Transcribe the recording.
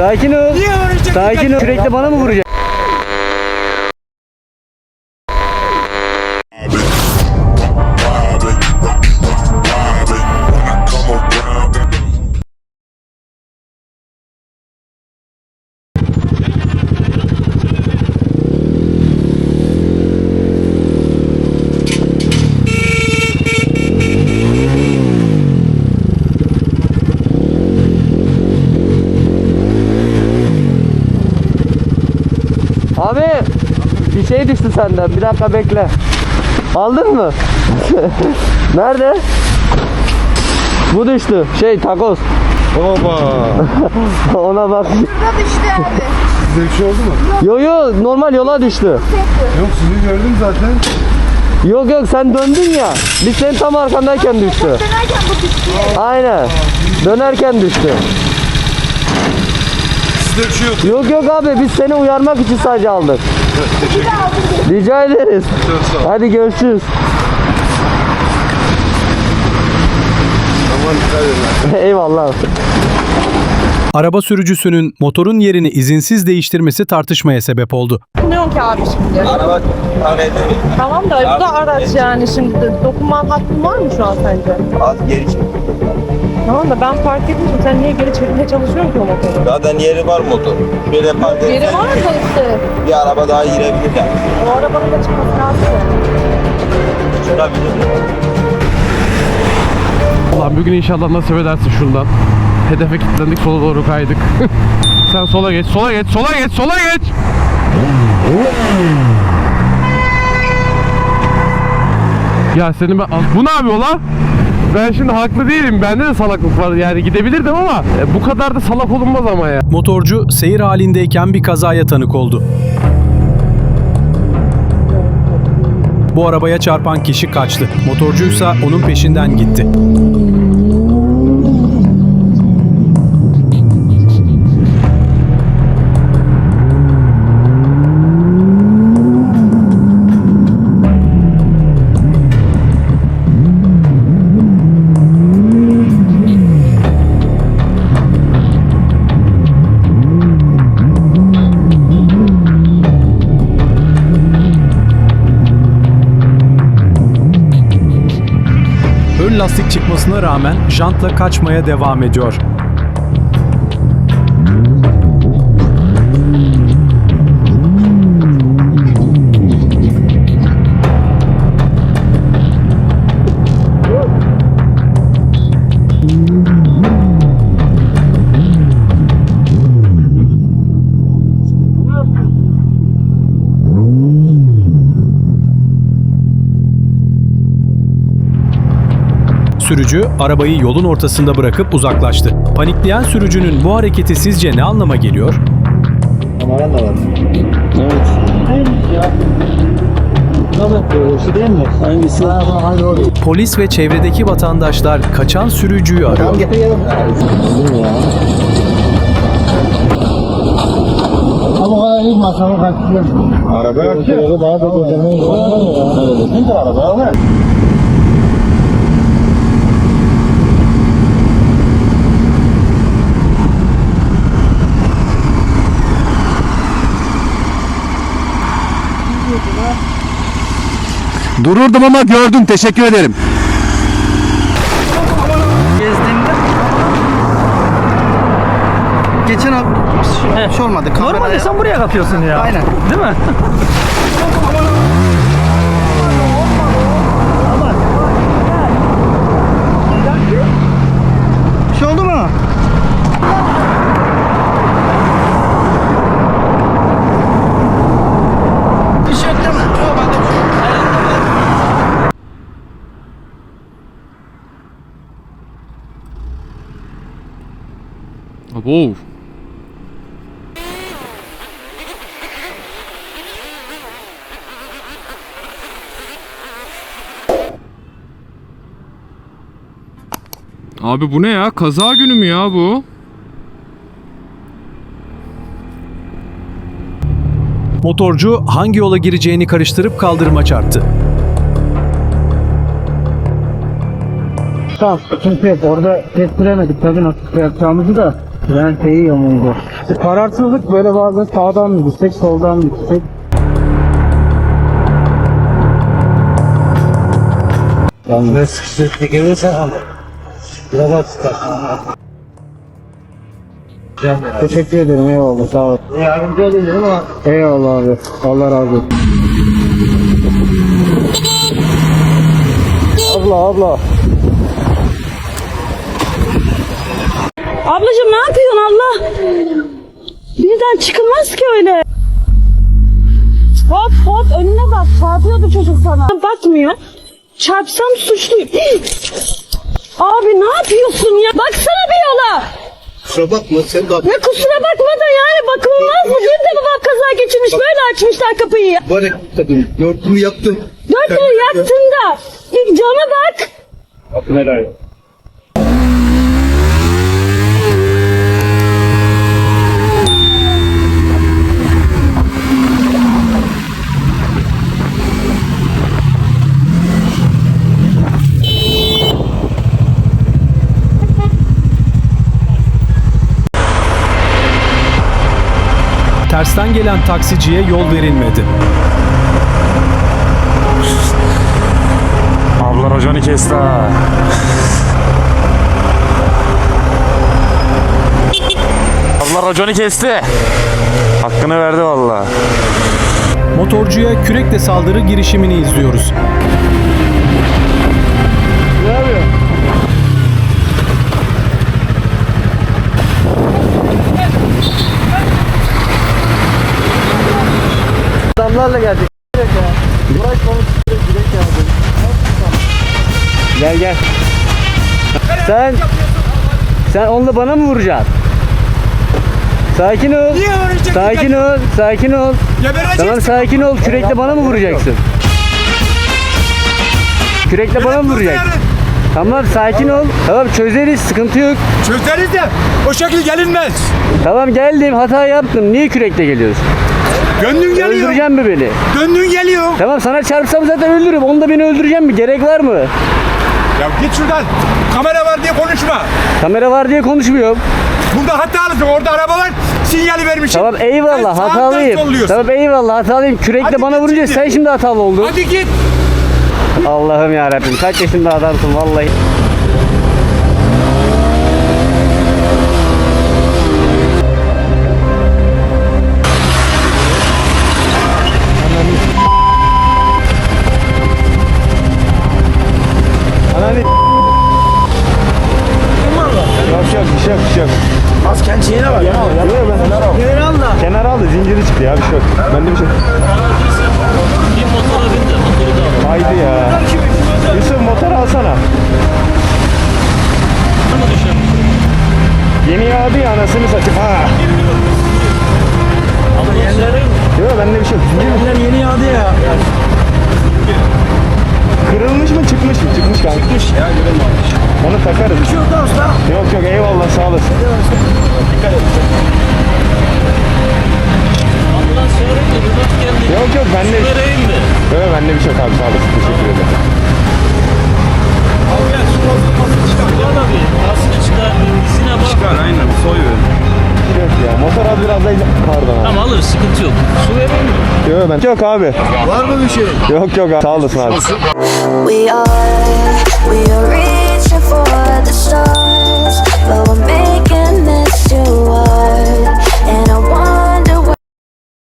Sakin ol. Sakin ol. Sürekli bana mı vuracak? Bir şey düştü senden. Bir dakika bekle. Aldın mı? Nerede? Bu düştü. Şey takoz. Baba. Ona bak. Şurada düştü abi. Size bir şey oldu mu? Yo yo normal yola düştü. Yok sizi gördüm zaten. Yok yok sen döndün ya. Biz senin tam arkandayken düştü. Dönerken bu düştü. Aynen. Dönerken düştü. Bir şey yok. Yok yok abi biz seni uyarmak için sadece aldık. Rica ederiz. Çok sağ ol. Hadi görüşürüz. Aman dikkat edin. Eyvallah. Araba sürücüsünün motorun yerini izinsiz değiştirmesi tartışmaya sebep oldu. Ne yok ki abi şimdi? Araba Tamam da bu da araç yani şimdi dokunma hakkın var mı şu an sence? az geri çek. Tamam da ben fark ettim sen niye geri çekmeye çalışıyorsun ki o motoru? Zaten yeri var motor. Şöyle park Yeri etsen var da işte bir araba daha girebilir yani. o arabanın da çıkması lazım. Çıkabilir. Ulan bugün inşallah nasip edersin şundan. Hedefe kilitlendik sola doğru kaydık. Sen sola geç, sola geç, sola geç, sola geç. Ya senin ben... Bu ne yapıyor lan? Ben şimdi haklı değilim. Bende de salaklık var. Yani gidebilirdim ama e, bu kadar da salak olunmaz ama ya. Motorcu seyir halindeyken bir kazaya tanık oldu. Bu arabaya çarpan kişi kaçtı. Motorcuysa onun peşinden gitti. Lastik çıkmasına rağmen jantla kaçmaya devam ediyor. Sürücü arabayı yolun ortasında bırakıp uzaklaştı. Panikleyen sürücünün bu hareketi sizce ne anlama geliyor? Polis ve çevredeki vatandaşlar kaçan sürücüyü arıyor. Araba yok ya. Daha da Ne araba? Dururdum ama gördüm. Teşekkür ederim. gezdiğimde geçen hafta bir şey olmadı. Normalde sen buraya kapıyorsun ya. Aynen. Değil mi? bir şey oldu mu? Bir şey yok değil mi? Yok, ben de- Abo. Abi bu ne ya? Kaza günü mü ya bu? Motorcu hangi yola gireceğini karıştırıp kaldırıma çarptı. Tamam sıkıntı yok. Orada kestiremedik tabii nasıl yapacağımızı da. Ben iyi yamuldu. Kararsızlık böyle bazen sağdan mı gitsek soldan mı gitsek. Yalnız sıkıştırıp gelirsen daha tutar. Teşekkür ederim eyvallah sağ ol. Yardımcı olayım ama. Eyvallah abi. Allah razı olsun. Abla abla. Ablacığım ne yapıyorsun Allah? Birden çıkılmaz ki öyle. Hop hop önüne bak çarpıyordu çocuk sana. Bakmıyor. Çarpsam suçluyum. Abi ne yapıyorsun ya? Baksana bir yola. Kusura bakma sen de Ne kusura bakma da yani bakılmaz mı? Dün de babam kaza geçirmiş böyle açmışlar kapıyı. bari dedim. Dörtümü yaktım. Dört yıl yaktın da. Bir cama bak. Helal. Tersten gelen taksiciye yol verilmedi. Abla raconu kesti ha. Abla raconu kesti. Hakkını verdi valla. Motorcuya kürekle saldırı girişimini izliyoruz. Adamlarla geldik. Gel gel. Sen sen onunla bana mı vuracaksın? Sakin ol. Sakin ol. Sakin ol. Tamam sakin ol. Kürekle bana mı vuracaksın? Kürekle bana mı vuracaksın? Tamam sakin ol. Tamam çözeriz. Sıkıntı yok. Çözeriz de o şekil gelinmez. Tamam geldim. Hata yaptım. Niye kürekle geliyorsun? Gönlün geliyor. Öldüreceğim mi beni? Gönlün geliyor. Tamam sana çarpsam zaten öldürürüm. Onda beni öldüreceğim mi? Gerek var mı? Ya git şuradan. Kamera var diye konuşma. Kamera var diye konuşmuyorum. Burada hatalısın. Orada araba var. Sinyali vermişim. Tamam eyvallah Sen hatalıyım. Tamam eyvallah hatalıyım. Kürekle Hadi bana vurunca şimdi. sen şimdi hatalı oldun. Hadi git. Allah'ım ya Rabbim kaç yaşında adamsın vallahi. Yeni yağdı ya anasını satayım ha. Ama yerleri Yok bende bir şey yok. Mi? yeni yağdı ya. Kırılmış mı çıkmış mı? Çıkmış kanka. Çıkmış ya kırılmamış. Onu takarız. Şurada usta. Yok yok eyvallah sağ olasın. Dikkat et. Pardon abi. Tamam alır sıkıntı yok. Su vereyim mi? Yok ben. Yok abi. Var mı bir şey? Yok yok abi. Sağ olasın abi. We are, we are reaching for the stars, but we're